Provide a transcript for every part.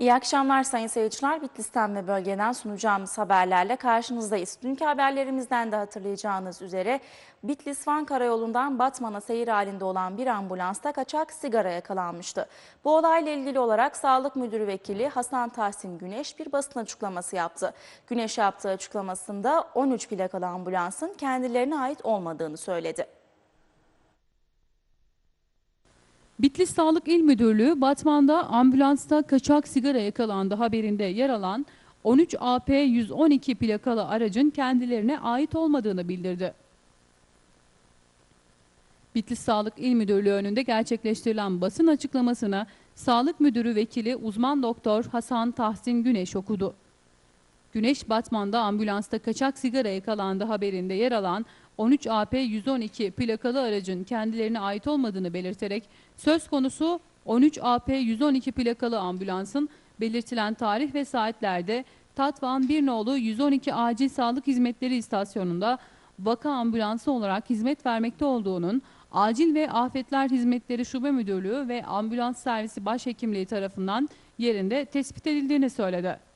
İyi akşamlar sayın seyirciler. Bitlis'ten ve bölgeden sunacağımız haberlerle karşınızdayız. Dünkü haberlerimizden de hatırlayacağınız üzere Bitlis Van Karayolu'ndan Batman'a seyir halinde olan bir ambulansta kaçak sigara yakalanmıştı. Bu olayla ilgili olarak Sağlık Müdürü Vekili Hasan Tahsin Güneş bir basın açıklaması yaptı. Güneş yaptığı açıklamasında 13 plakalı ambulansın kendilerine ait olmadığını söyledi. Bitlis Sağlık İl Müdürlüğü Batman'da ambulansta kaçak sigara yakalandı haberinde yer alan 13 AP 112 plakalı aracın kendilerine ait olmadığını bildirdi. Bitlis Sağlık İl Müdürlüğü önünde gerçekleştirilen basın açıklamasını Sağlık Müdürü Vekili uzman doktor Hasan Tahsin Güneş okudu. Güneş Batman'da ambulansta kaçak sigara yakalandı haberinde yer alan 13 AP 112 plakalı aracın kendilerine ait olmadığını belirterek söz konusu 13 AP 112 plakalı ambulansın belirtilen tarih ve saatlerde Tatvan Birnoğlu 112 Acil Sağlık Hizmetleri İstasyonu'nda vaka ambulansı olarak hizmet vermekte olduğunun Acil ve Afetler Hizmetleri Şube Müdürlüğü ve Ambulans Servisi Başhekimliği tarafından yerinde tespit edildiğini söyledi.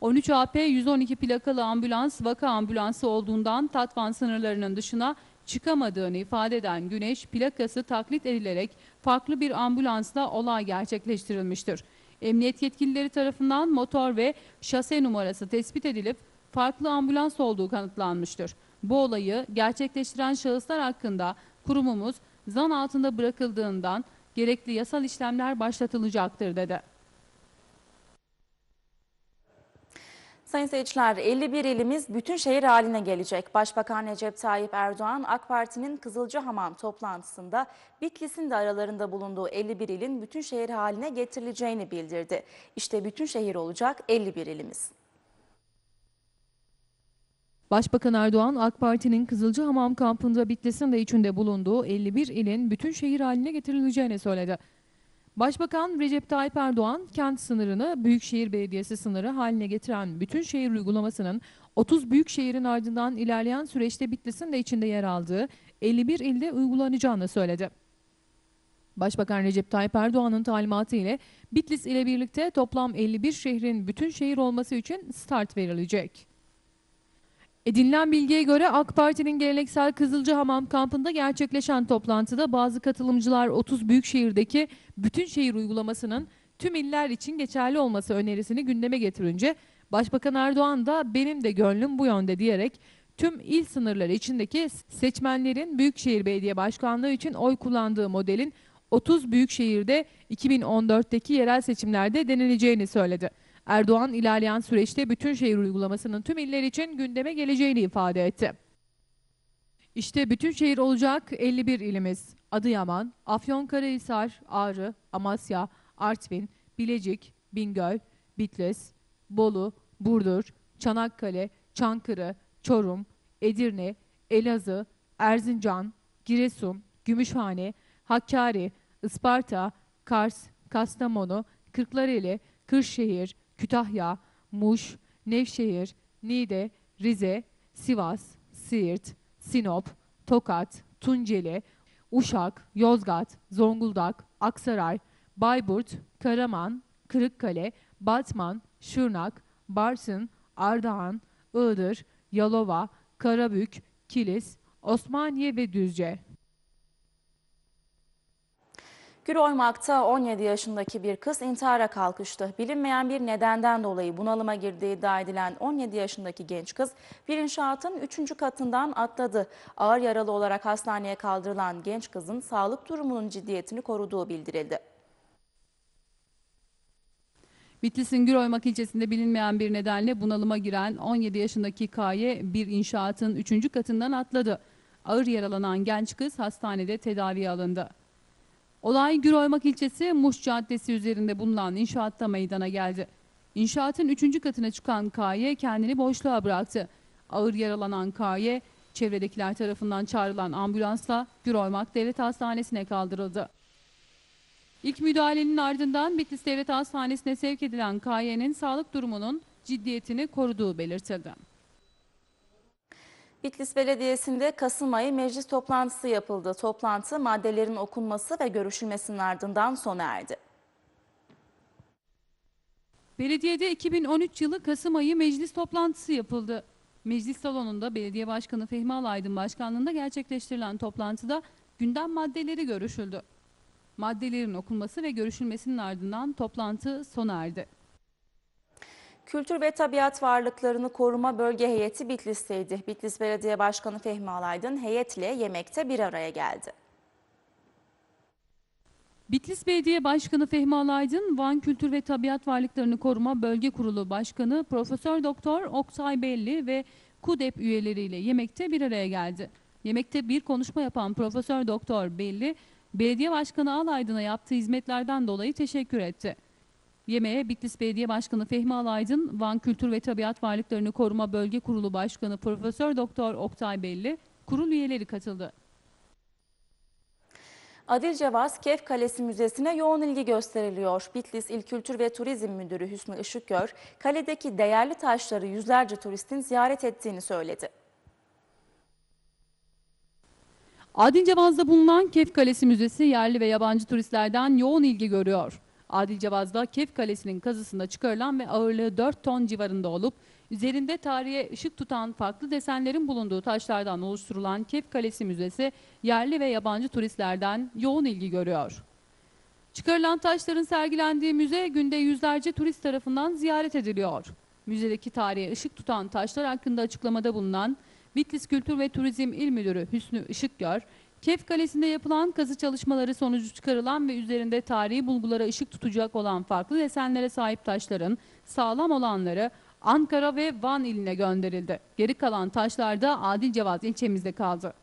13 AP 112 plakalı ambulans vaka ambulansı olduğundan Tatvan sınırlarının dışına çıkamadığını ifade eden Güneş plakası taklit edilerek farklı bir ambulansla olay gerçekleştirilmiştir. Emniyet yetkilileri tarafından motor ve şase numarası tespit edilip farklı ambulans olduğu kanıtlanmıştır. Bu olayı gerçekleştiren şahıslar hakkında kurumumuz zan altında bırakıldığından gerekli yasal işlemler başlatılacaktır dedi. Sayın seyirciler 51 ilimiz bütün şehir haline gelecek. Başbakan Recep Tayyip Erdoğan AK Parti'nin Kızılcahamam toplantısında Bitlis'in de aralarında bulunduğu 51 ilin bütün şehir haline getirileceğini bildirdi. İşte bütün şehir olacak 51 ilimiz. Başbakan Erdoğan AK Parti'nin Kızılcahamam kampında Bitlis'in de içinde bulunduğu 51 ilin bütün şehir haline getirileceğini söyledi. Başbakan Recep Tayyip Erdoğan kent sınırını Büyükşehir Belediyesi sınırı haline getiren bütün şehir uygulamasının 30 büyük şehrin ardından ilerleyen süreçte Bitlis'in de içinde yer aldığı 51 ilde uygulanacağını söyledi. Başbakan Recep Tayyip Erdoğan'ın talimatı ile Bitlis ile birlikte toplam 51 şehrin bütün şehir olması için start verilecek. Edinilen bilgiye göre AK Parti'nin geleneksel Kızılcahamam kampında gerçekleşen toplantıda bazı katılımcılar 30 büyük şehirdeki bütün şehir uygulamasının tüm iller için geçerli olması önerisini gündeme getirince Başbakan Erdoğan da benim de gönlüm bu yönde diyerek tüm il sınırları içindeki seçmenlerin Büyükşehir Belediye Başkanlığı için oy kullandığı modelin 30 büyük şehirde 2014'teki yerel seçimlerde denileceğini söyledi. Erdoğan ilerleyen süreçte bütün şehir uygulamasının tüm iller için gündeme geleceğini ifade etti. İşte bütün şehir olacak 51 ilimiz. Adıyaman, Afyonkarahisar, Ağrı, Amasya, Artvin, Bilecik, Bingöl, Bitlis, Bolu, Burdur, Çanakkale, Çankırı, Çorum, Edirne, Elazığ, Erzincan, Giresun, Gümüşhane, Hakkari, Isparta, Kars, Kastamonu, Kırklareli, Kırşehir, Kütahya, Muş, Nevşehir, Niğde, Rize, Sivas, Siirt, Sinop, Tokat, Tunceli, Uşak, Yozgat, Zonguldak, Aksaray, Bayburt, Karaman, Kırıkkale, Batman, Şırnak, Bartın, Ardahan, Iğdır, Yalova, Karabük, Kilis, Osmaniye ve Düzce. Güroymak'ta 17 yaşındaki bir kız intihara kalkıştı. Bilinmeyen bir nedenden dolayı bunalıma girdiği iddia edilen 17 yaşındaki genç kız bir inşaatın 3. katından atladı. Ağır yaralı olarak hastaneye kaldırılan genç kızın sağlık durumunun ciddiyetini koruduğu bildirildi. Bitlis'in Güroymak ilçesinde bilinmeyen bir nedenle bunalıma giren 17 yaşındaki K'ye bir inşaatın 3. katından atladı. Ağır yaralanan genç kız hastanede tedaviye alındı. Olay Güroymak ilçesi Muş Caddesi üzerinde bulunan inşaatta meydana geldi. İnşaatın 3. katına çıkan K'ye kendini boşluğa bıraktı. Ağır yaralanan K'ye çevredekiler tarafından çağrılan ambulansla Güroymak Devlet Hastanesi'ne kaldırıldı. İlk müdahalenin ardından Bitlis Devlet Hastanesi'ne sevk edilen K'ye'nin sağlık durumunun ciddiyetini koruduğu belirtildi. Bitlis Belediyesi'nde Kasım ayı meclis toplantısı yapıldı. Toplantı maddelerin okunması ve görüşülmesinin ardından sona erdi. Belediyede 2013 yılı Kasım ayı meclis toplantısı yapıldı. Meclis salonunda Belediye Başkanı Fehmi Alaydın başkanlığında gerçekleştirilen toplantıda gündem maddeleri görüşüldü. Maddelerin okunması ve görüşülmesinin ardından toplantı sona erdi. Kültür ve Tabiat Varlıklarını Koruma Bölge Heyeti Bitlis'teydi. Bitlis Belediye Başkanı Fehmi Alaydın heyetle yemekte bir araya geldi. Bitlis Belediye Başkanı Fehmi Alaydın, Van Kültür ve Tabiat Varlıklarını Koruma Bölge Kurulu Başkanı Profesör Doktor Oktay Belli ve KUDEP üyeleriyle yemekte bir araya geldi. Yemekte bir konuşma yapan Profesör Doktor Belli, Belediye Başkanı Alaydın'a yaptığı hizmetlerden dolayı teşekkür etti. Yemeğe Bitlis Belediye Başkanı Fehmi Alaydın, Van Kültür ve Tabiat Varlıklarını Koruma Bölge Kurulu Başkanı Profesör Doktor Oktay Belli, kurul üyeleri katıldı. Adil Cevaz Kef Kalesi Müzesi'ne yoğun ilgi gösteriliyor. Bitlis İl Kültür ve Turizm Müdürü Hüsnü Işıkgör, kaledeki değerli taşları yüzlerce turistin ziyaret ettiğini söyledi. Adilcevaz'da bulunan Kef Kalesi Müzesi yerli ve yabancı turistlerden yoğun ilgi görüyor. Adilcevaz'da Kef Kalesi'nin kazısında çıkarılan ve ağırlığı 4 ton civarında olup üzerinde tarihe ışık tutan farklı desenlerin bulunduğu taşlardan oluşturulan Kef Kalesi Müzesi yerli ve yabancı turistlerden yoğun ilgi görüyor. Çıkarılan taşların sergilendiği müze günde yüzlerce turist tarafından ziyaret ediliyor. Müzedeki tarihe ışık tutan taşlar hakkında açıklamada bulunan Bitlis Kültür ve Turizm İl Müdürü Hüsnü Işıkgör, Kef Kalesi'nde yapılan kazı çalışmaları sonucu çıkarılan ve üzerinde tarihi bulgulara ışık tutacak olan farklı desenlere sahip taşların sağlam olanları Ankara ve Van iline gönderildi. Geri kalan taşlar da Adilcevaz ilçemizde kaldı.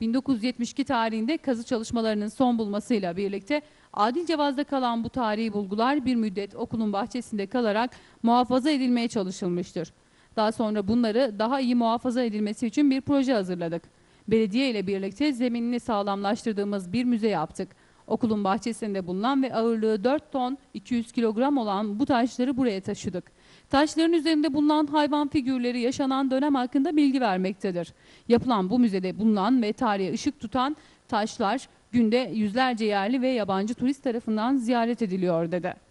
1972 tarihinde kazı çalışmalarının son bulmasıyla birlikte Adilcevaz'da kalan bu tarihi bulgular bir müddet okulun bahçesinde kalarak muhafaza edilmeye çalışılmıştır. Daha sonra bunları daha iyi muhafaza edilmesi için bir proje hazırladık. Belediye ile birlikte zeminini sağlamlaştırdığımız bir müze yaptık. Okulun bahçesinde bulunan ve ağırlığı 4 ton 200 kilogram olan bu taşları buraya taşıdık. Taşların üzerinde bulunan hayvan figürleri yaşanan dönem hakkında bilgi vermektedir. Yapılan bu müzede bulunan ve tarihe ışık tutan taşlar günde yüzlerce yerli ve yabancı turist tarafından ziyaret ediliyor dedi.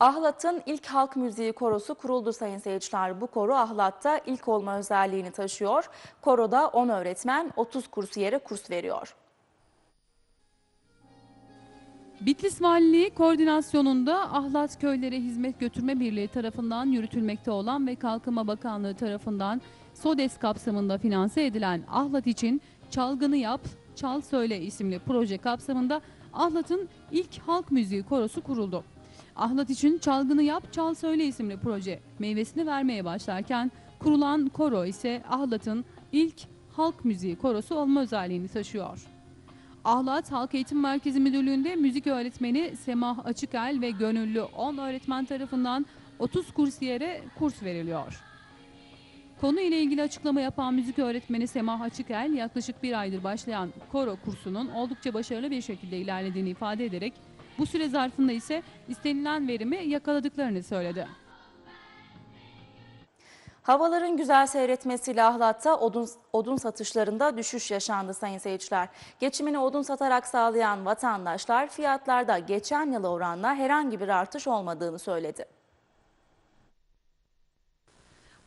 Ahlat'ın ilk halk müziği korosu kuruldu sayın seyirciler. Bu koro Ahlat'ta ilk olma özelliğini taşıyor. Koroda 10 öğretmen 30 kursiyere kurs veriyor. Bitlis Valiliği koordinasyonunda Ahlat Köyleri Hizmet Götürme Birliği tarafından yürütülmekte olan ve Kalkınma Bakanlığı tarafından SODES kapsamında finanse edilen Ahlat için Çalgını Yap, Çal Söyle isimli proje kapsamında Ahlat'ın ilk halk müziği korosu kuruldu. Ahlat için Çalgını Yap, Çal Söyle isimli proje meyvesini vermeye başlarken kurulan koro ise Ahlat'ın ilk halk müziği korosu olma özelliğini taşıyor. Ahlat Halk Eğitim Merkezi Müdürlüğü'nde müzik öğretmeni Semah Açıkel ve gönüllü 10 öğretmen tarafından 30 kursiyere kurs veriliyor. Konu ile ilgili açıklama yapan müzik öğretmeni Semah Açıkel yaklaşık bir aydır başlayan koro kursunun oldukça başarılı bir şekilde ilerlediğini ifade ederek bu süre zarfında ise istenilen verimi yakaladıklarını söyledi. Havaların güzel seyretmesiyle Ahlat'ta odun, odun satışlarında düşüş yaşandı sayın seyirciler. Geçimini odun satarak sağlayan vatandaşlar fiyatlarda geçen yıla oranla herhangi bir artış olmadığını söyledi.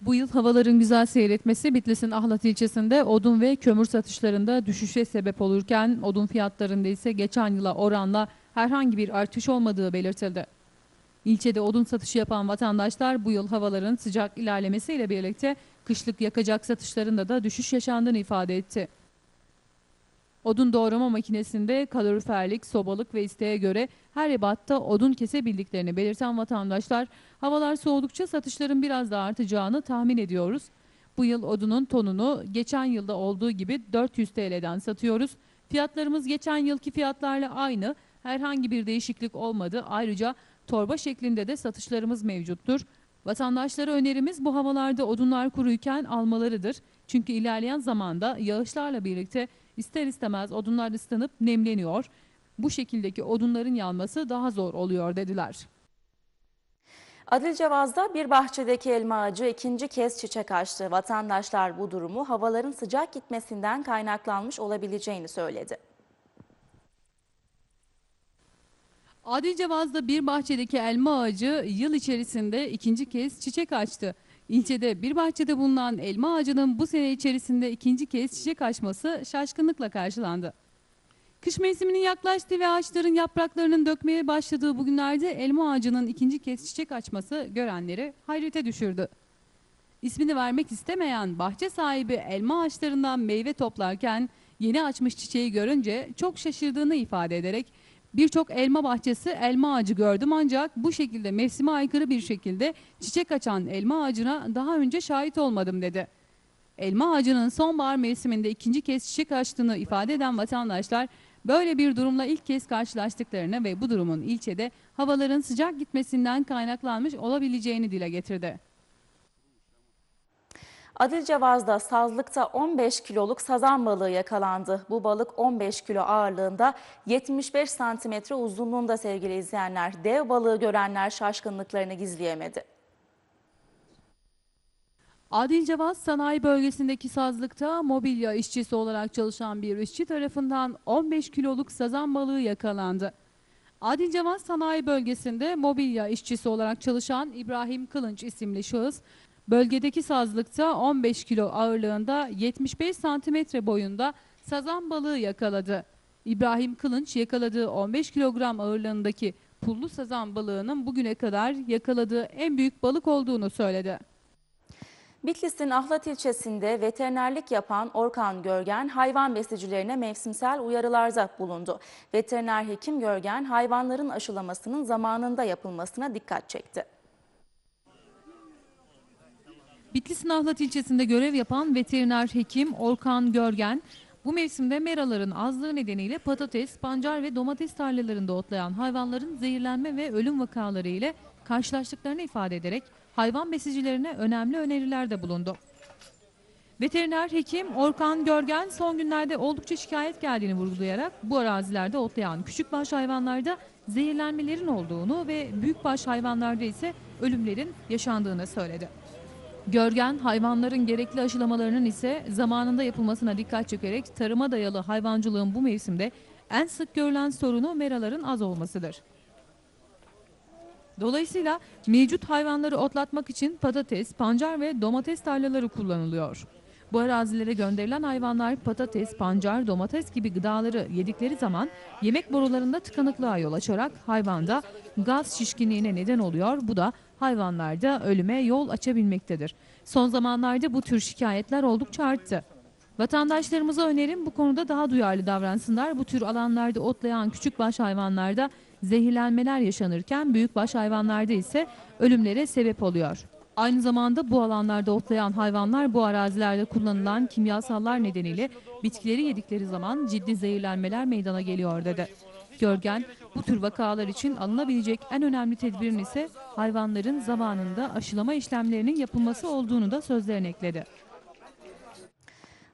Bu yıl havaların güzel seyretmesi Bitlis'in Ahlat ilçesinde odun ve kömür satışlarında düşüşe sebep olurken odun fiyatlarında ise geçen yıla oranla herhangi bir artış olmadığı belirtildi. İlçede odun satışı yapan vatandaşlar bu yıl havaların sıcak ilerlemesiyle birlikte kışlık yakacak satışlarında da düşüş yaşandığını ifade etti. Odun doğrama makinesinde kaloriferlik, sobalık ve isteğe göre her ebatta odun kesebildiklerini belirten vatandaşlar havalar soğudukça satışların biraz daha artacağını tahmin ediyoruz. Bu yıl odunun tonunu geçen yılda olduğu gibi 400 TL'den satıyoruz. Fiyatlarımız geçen yılki fiyatlarla aynı. Herhangi bir değişiklik olmadı. Ayrıca torba şeklinde de satışlarımız mevcuttur. Vatandaşlara önerimiz bu havalarda odunlar kuruyken almalarıdır. Çünkü ilerleyen zamanda yağışlarla birlikte ister istemez odunlar ıslanıp nemleniyor. Bu şekildeki odunların yanması daha zor oluyor dediler. Adilcevaz'da bir bahçedeki elma ağacı ikinci kez çiçek açtı. Vatandaşlar bu durumu havaların sıcak gitmesinden kaynaklanmış olabileceğini söyledi. Adilcevaz'da bir bahçedeki elma ağacı yıl içerisinde ikinci kez çiçek açtı. İlçede bir bahçede bulunan elma ağacının bu sene içerisinde ikinci kez çiçek açması şaşkınlıkla karşılandı. Kış mevsiminin yaklaştığı ve ağaçların yapraklarının dökmeye başladığı bugünlerde elma ağacının ikinci kez çiçek açması görenleri hayrete düşürdü. İsmini vermek istemeyen bahçe sahibi elma ağaçlarından meyve toplarken yeni açmış çiçeği görünce çok şaşırdığını ifade ederek birçok elma bahçesi elma ağacı gördüm ancak bu şekilde mevsime aykırı bir şekilde çiçek açan elma ağacına daha önce şahit olmadım dedi. Elma ağacının sonbahar mevsiminde ikinci kez çiçek açtığını ifade eden vatandaşlar böyle bir durumla ilk kez karşılaştıklarını ve bu durumun ilçede havaların sıcak gitmesinden kaynaklanmış olabileceğini dile getirdi. Adilcevaz'da sazlıkta 15 kiloluk sazan balığı yakalandı. Bu balık 15 kilo ağırlığında 75 santimetre uzunluğunda sevgili izleyenler. Dev balığı görenler şaşkınlıklarını gizleyemedi. Adilcevaz Sanayi Bölgesi'ndeki sazlıkta mobilya işçisi olarak çalışan bir işçi tarafından 15 kiloluk sazan balığı yakalandı. Adilcevaz Sanayi Bölgesi'nde mobilya işçisi olarak çalışan İbrahim Kılınç isimli şahıs, bölgedeki sazlıkta 15 kilo ağırlığında 75 santimetre boyunda sazan balığı yakaladı. İbrahim Kılınç yakaladığı 15 kilogram ağırlığındaki pullu sazan balığının bugüne kadar yakaladığı en büyük balık olduğunu söyledi. Bitlis'in Ahlat ilçesinde veterinerlik yapan Orkan Görgen hayvan besicilerine mevsimsel uyarılarda bulundu. Veteriner hekim Görgen hayvanların aşılamasının zamanında yapılmasına dikkat çekti. Bitlis'in Ahlat ilçesinde görev yapan veteriner hekim Orkan Görgen, bu mevsimde meraların azlığı nedeniyle patates, pancar ve domates tarlalarında otlayan hayvanların zehirlenme ve ölüm vakaları ile karşılaştıklarını ifade ederek hayvan besicilerine önemli önerilerde bulundu. Veteriner hekim Orkan Görgen son günlerde oldukça şikayet geldiğini vurgulayarak bu arazilerde otlayan küçükbaş hayvanlarda zehirlenmelerin olduğunu ve büyükbaş hayvanlarda ise ölümlerin yaşandığını söyledi. Görgen hayvanların gerekli aşılamalarının ise zamanında yapılmasına dikkat çekerek tarıma dayalı hayvancılığın bu mevsimde en sık görülen sorunu meraların az olmasıdır. Dolayısıyla mevcut hayvanları otlatmak için patates, pancar ve domates tarlaları kullanılıyor. Bu arazilere gönderilen hayvanlar patates, pancar, domates gibi gıdaları yedikleri zaman yemek borularında tıkanıklığa yol açarak hayvanda gaz şişkinliğine neden oluyor. Bu da hayvanlarda ölüme yol açabilmektedir. Son zamanlarda bu tür şikayetler oldukça arttı. Vatandaşlarımıza önerim bu konuda daha duyarlı davransınlar. Bu tür alanlarda otlayan küçükbaş hayvanlarda zehirlenmeler yaşanırken büyükbaş hayvanlarda ise ölümlere sebep oluyor. Aynı zamanda bu alanlarda otlayan hayvanlar bu arazilerde kullanılan kimyasallar nedeniyle bitkileri yedikleri zaman ciddi zehirlenmeler meydana geliyor dedi. Görgen bu tür vakalar için alınabilecek en önemli tedbirin ise hayvanların zamanında aşılama işlemlerinin yapılması olduğunu da sözlerine ekledi.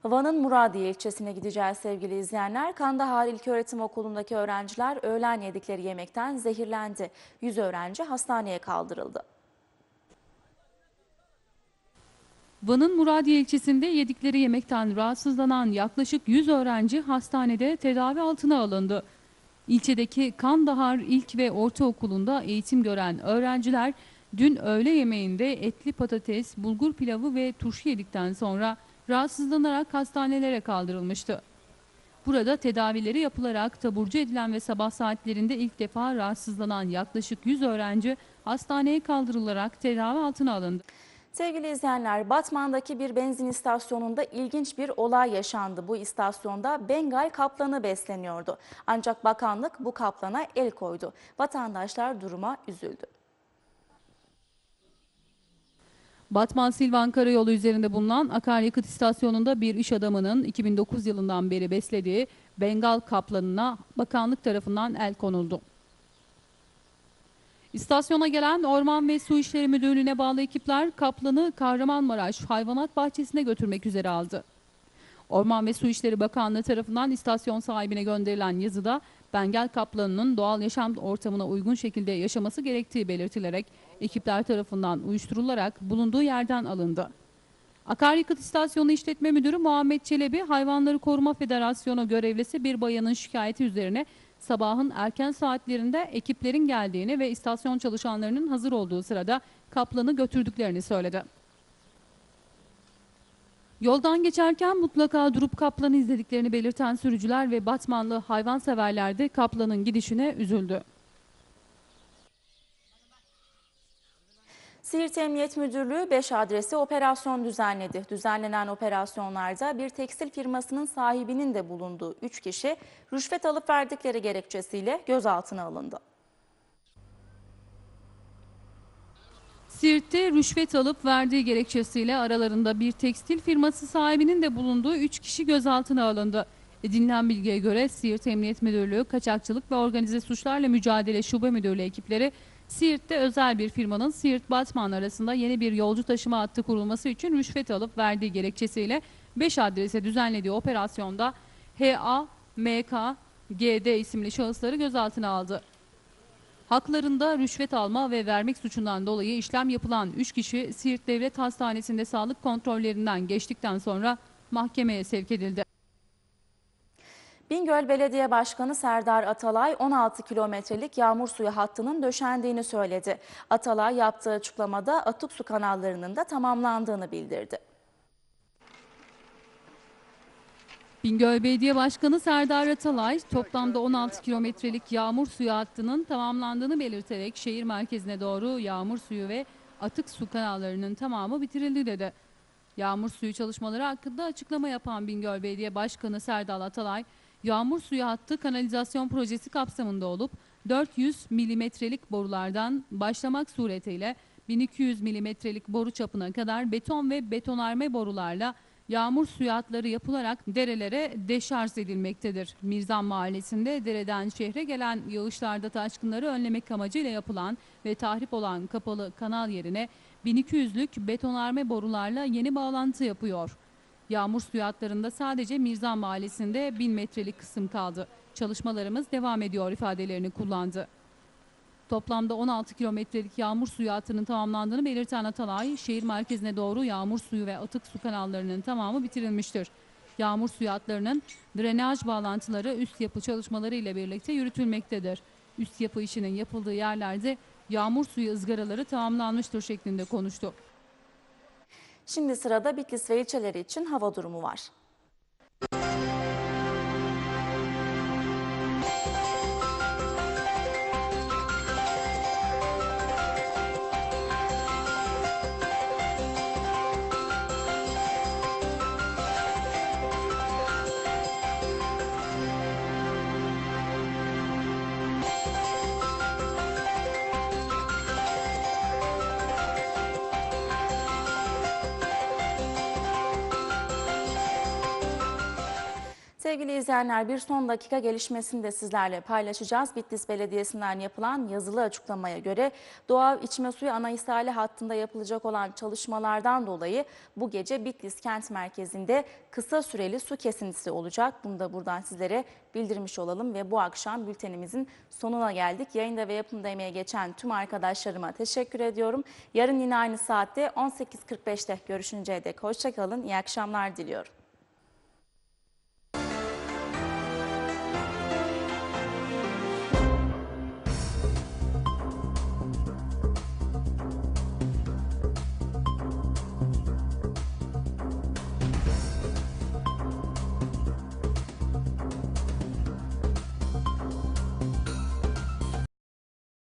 Van'ın Muradiye ilçesine gideceğiz sevgili izleyenler. Kandahar İlköğretim Okulu'ndaki öğrenciler öğlen yedikleri yemekten zehirlendi. 100 öğrenci hastaneye kaldırıldı. Van'ın Muradiye ilçesinde yedikleri yemekten rahatsızlanan yaklaşık 100 öğrenci hastanede tedavi altına alındı. İlçedeki Kandahar İlk ve Ortaokulu'nda eğitim gören öğrenciler dün öğle yemeğinde etli patates, bulgur pilavı ve turşu yedikten sonra rahatsızlanarak hastanelere kaldırılmıştı. Burada tedavileri yapılarak taburcu edilen ve sabah saatlerinde ilk defa rahatsızlanan yaklaşık 100 öğrenci hastaneye kaldırılarak tedavi altına alındı. Sevgili izleyenler, Batman'daki bir benzin istasyonunda ilginç bir olay yaşandı. Bu istasyonda Bengal kaplanı besleniyordu. Ancak bakanlık bu kaplana el koydu. Vatandaşlar duruma üzüldü. Batman Silvan Karayolu üzerinde bulunan akaryakıt istasyonunda bir iş adamının 2009 yılından beri beslediği Bengal kaplanına bakanlık tarafından el konuldu. İstasyona gelen Orman ve Su İşleri Müdürlüğü'ne bağlı ekipler kaplanı Kahramanmaraş Hayvanat Bahçesi'ne götürmek üzere aldı. Orman ve Su İşleri Bakanlığı tarafından istasyon sahibine gönderilen yazıda Bengal kaplanının doğal yaşam ortamına uygun şekilde yaşaması gerektiği belirtilerek ekipler tarafından uyuşturularak bulunduğu yerden alındı. Akaryakıt İstasyonu İşletme Müdürü Muhammed Çelebi, Hayvanları Koruma Federasyonu görevlisi bir bayanın şikayeti üzerine sabahın erken saatlerinde ekiplerin geldiğini ve istasyon çalışanlarının hazır olduğu sırada kaplanı götürdüklerini söyledi. Yoldan geçerken mutlaka durup kaplanı izlediklerini belirten sürücüler ve Batmanlı hayvanseverler de kaplanın gidişine üzüldü. Siirt Emniyet Müdürlüğü 5 adresi operasyon düzenledi. Düzenlenen operasyonlarda bir tekstil firmasının sahibinin de bulunduğu 3 kişi rüşvet alıp verdikleri gerekçesiyle gözaltına alındı. Siirt'te rüşvet alıp verdiği gerekçesiyle aralarında bir tekstil firması sahibinin de bulunduğu 3 kişi gözaltına alındı. Edinilen bilgiye göre Siirt Emniyet Müdürlüğü Kaçakçılık ve Organize Suçlarla Mücadele Şube Müdürlüğü ekipleri Siirt'te özel bir firmanın Siirt-Batman arasında yeni bir yolcu taşıma hattı kurulması için rüşvet alıp verdiği gerekçesiyle 5 adrese düzenlediği operasyonda HA, MK, GD isimli şahısları gözaltına aldı. Haklarında rüşvet alma ve vermek suçundan dolayı işlem yapılan 3 kişi Siirt Devlet Hastanesi'nde sağlık kontrollerinden geçtikten sonra mahkemeye sevk edildi. Bingöl Belediye Başkanı Serdar Atalay 16 kilometrelik yağmur suyu hattının döşendiğini söyledi. Atalay yaptığı açıklamada atık su kanallarının da tamamlandığını bildirdi. Bingöl Belediye Başkanı Serdar Atalay toplamda 16 kilometrelik yağmur suyu hattının tamamlandığını belirterek şehir merkezine doğru yağmur suyu ve atık su kanallarının tamamı bitirildi dedi. Yağmur suyu çalışmaları hakkında açıklama yapan Bingöl Belediye Başkanı Serdar Atalay, yağmur suyu hattı kanalizasyon projesi kapsamında olup 400 milimetrelik borulardan başlamak suretiyle 1200 milimetrelik boru çapına kadar beton ve betonarme borularla yağmur suyu hatları yapılarak derelere deşarj edilmektedir. Mirzan Mahallesi'nde dereden şehre gelen yağışlarda taşkınları önlemek amacıyla yapılan ve tahrip olan kapalı kanal yerine 1200'lük betonarme borularla yeni bağlantı yapıyor. Yağmur suyu hatlarında sadece Mirzan Mahallesi'nde 1000 metrelik kısım kaldı. Çalışmalarımız devam ediyor ifadelerini kullandı. Toplamda 16 kilometrelik yağmur suyu hattının tamamlandığını belirten Atalay, şehir merkezine doğru yağmur suyu ve atık su kanallarının tamamı bitirilmiştir. Yağmur suyu hatlarının drenaj bağlantıları üst yapı çalışmaları ile birlikte yürütülmektedir. Üst yapı işinin yapıldığı yerlerde yağmur suyu ızgaraları tamamlanmıştır şeklinde konuştu. Şimdi sırada Bitlis ve ilçeleri için hava durumu var. İzleyenler bir son dakika gelişmesini de sizlerle paylaşacağız. Bitlis Belediyesi'nden yapılan yazılı açıklamaya göre doğal içme suyu ana ishali hattında yapılacak olan çalışmalardan dolayı bu gece Bitlis kent merkezinde kısa süreli su kesintisi olacak. Bunu da buradan sizlere bildirmiş olalım ve bu akşam bültenimizin sonuna geldik. Yayında ve yapımda emeğe geçen tüm arkadaşlarıma teşekkür ediyorum. Yarın yine aynı saatte 18.45'te görüşünceye dek hoşçakalın. İyi akşamlar diliyorum.